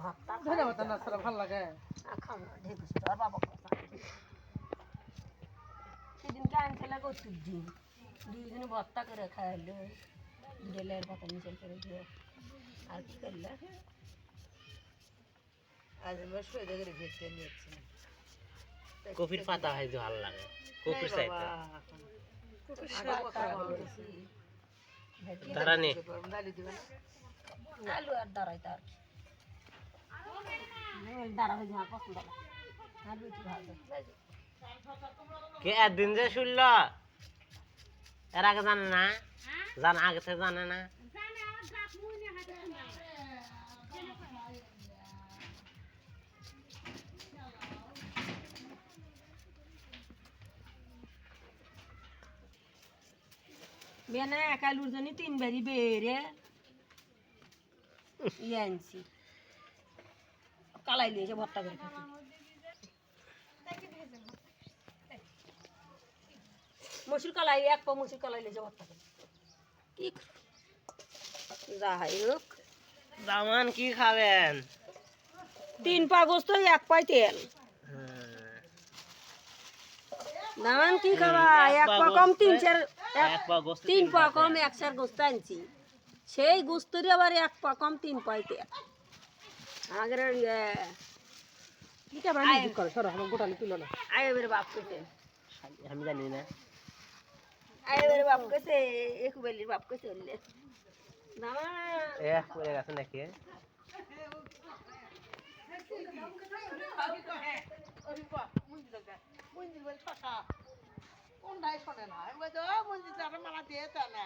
ভাতটা পাতা না ছাড়া ভালো লাগে। খাও না ঢেকুস আর বাবা কথা সেদিনকে আনছিল কচুর ডিম দুইজনে ভর্তা করে খাইলো। ডেলের পাতা নিচে করে দিয়ে। আর কি করলে? আজ আমরা সৈদা করে ভেজতে নিয়েছি কপির পাতা ভাইতে ভালো লাগে। কপির আলু আর দাঁড়াই তার দাঁড়া কে একদিন যে শুনল? এর আগে জানে না? জান আগে থেকে জানে না? বেনা এক আলুর জন্য তিন বারি বেড়ে। ইয়ে আনছি। কালাই নিয়েছে ভর্তা করে খাচ্ছি। মসুর কালাই এক পা মসুর কালাই নিয়েছে ভর্তা করে কি যাই হোক। জামান কি খাবেন? তিন পা গোস্ত এক পাই তেল। হ্যাঁ, দামান কি খাবা? এক পা কম তিন চার এক- এক পা গোস্ত তিন পা কম এক চার গোস্ত আনছি। সেই গোস্তরই আবার এক পা কম তিন পাই তেল। আগের ইয়ে। আয়। এবারে বাপ কেছে আমি জানি না। আয় এবারে বাপ কেছে একু বেলির বাপ কেছে উঠলে দামা এ পড়ে গেছে নাকি? কোনটাই শোনে না। আমি বলছি মন্দির তারা মালা দিয়ে তা না।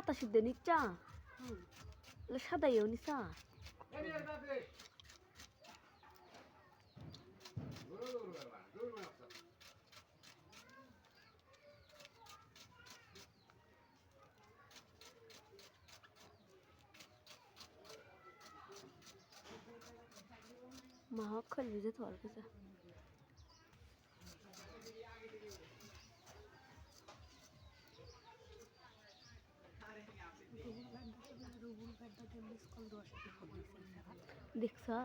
পাতা সিদ্ধ নিচ্ছা সাদাইও নিচ্ছা মা খলবি যে তোর দেখছা?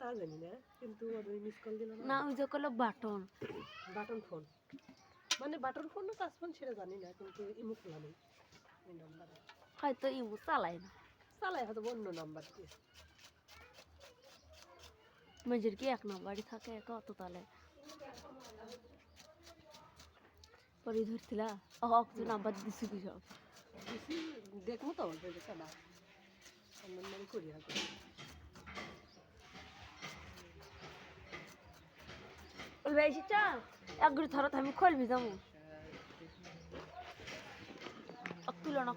তা জানি না কিন্তু মিস কল না ওই যে বাটন। Button phone. মানে বাটন ফোন না টাচ ফোন সেটা জানি না কিন্তু ইমু খোলা নেই। এই নাম্বারে। হয়তো ইমু চালায় না। চালাই হয়তো অন্য নাম্বার দিয়ে। মেজের কি এক নম্বরই থাকে একা অত তালে? পরে ধরছিলা? কিছু নাম্বার দিছি কি সব। দেখব তো চালা অন্য নাম্বারই করি হয়তো ওই বেশি চা এক গুড়ি ধরো আমি খলবি যাব। অক তুলো না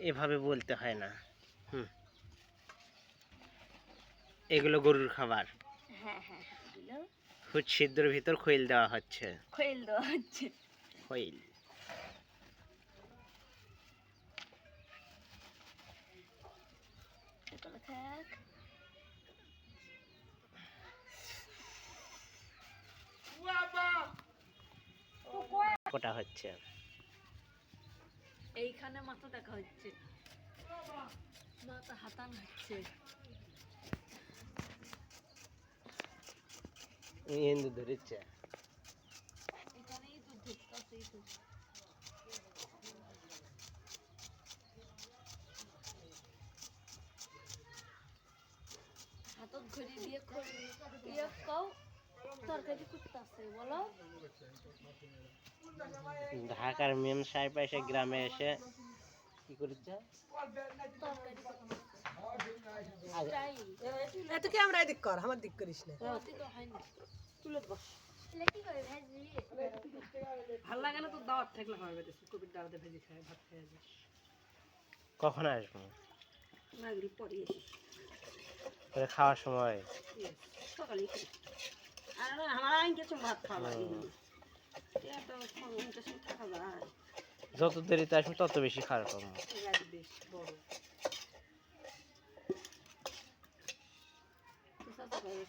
এভাবে বলতে হয় না। হুম। এগুলো গরুর খাবার। হ্যাঁ হ্যাঁ দিল ভিতর খৈল দেওয়া হচ্ছে। খৈল দেওয়া হচ্ছে। খৈল। কোটা হচ্ছে। এইখানে মাথা দেখা হচ্ছে। মাথা হাতান হচ্ছে ধরেছে। এখানেই হাতত ঘড়ি দিয়ে কাও তরকারি কুত্তা বলো। ঢাকার মেম সাহেব এসে গ্রামে এসে কি করেছে? তাই এত কি আমরা এদিক কর আমার দিক করিস না। তুই তুলে বস। ভালো লাগে না তো দাওয়াত থাকলে হয় কবির দাওয়াতে ভেজে খায় ভাত খায় কখন আসব? পরে খাওয়ার সময়। সকালে যত দেরিতে আসব তত বেশি খারাপ বড়।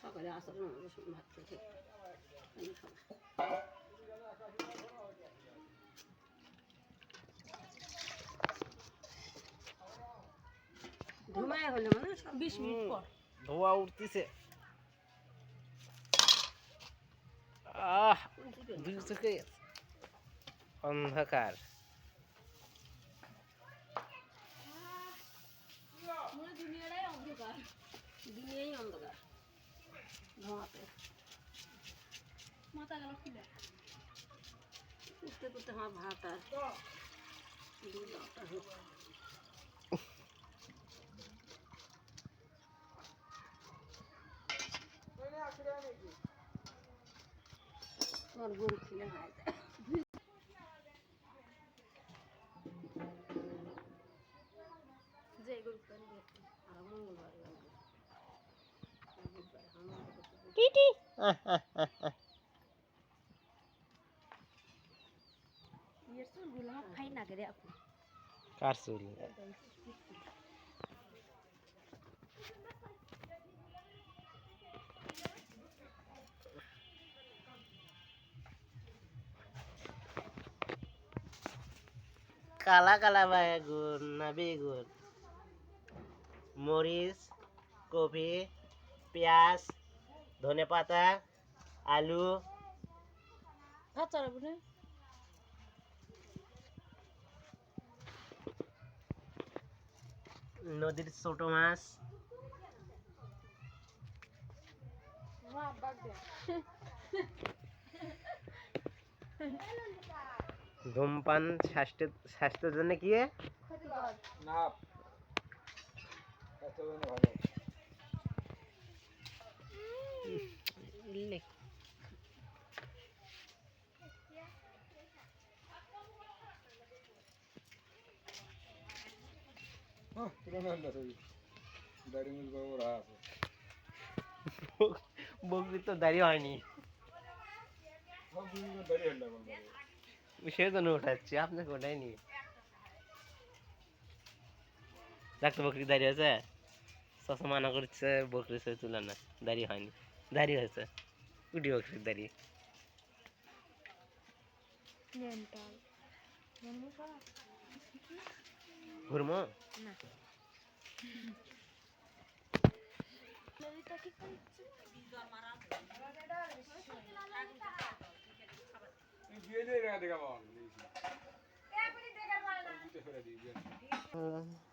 সকালে আসার ভাত খেতে হলে মানে ধোয়া উঠতেছে। চোখে অন্ধকার মাথা গেল খুলে উঠতে করতে আমার ভাত আর তোমার গরু টিটি কালা কালা বেগুন না বেগুন মরিচ কপি পেঁয়াজ ধনে পাতা আলু। আচ্ছা নদীর ছোট মাছ। ধূমপান স্বাস্থ্য স্বাস্থ্যের জন্য কি বকরি তো দাঁড়িয়ে হয়নি সেই জন্য উঠাচ্ছি আপনাকে ওঠাইনি ডাক্তার বকরি দাঁড়িয়ে আছে সস মানা করছে বকরি সে তুলে না দাঁড়িয়ে হয়নি। দাঁড়িয়ে হয়েছে উঠি বকরি দাঁড়িয়ে ঘুরমো দেখা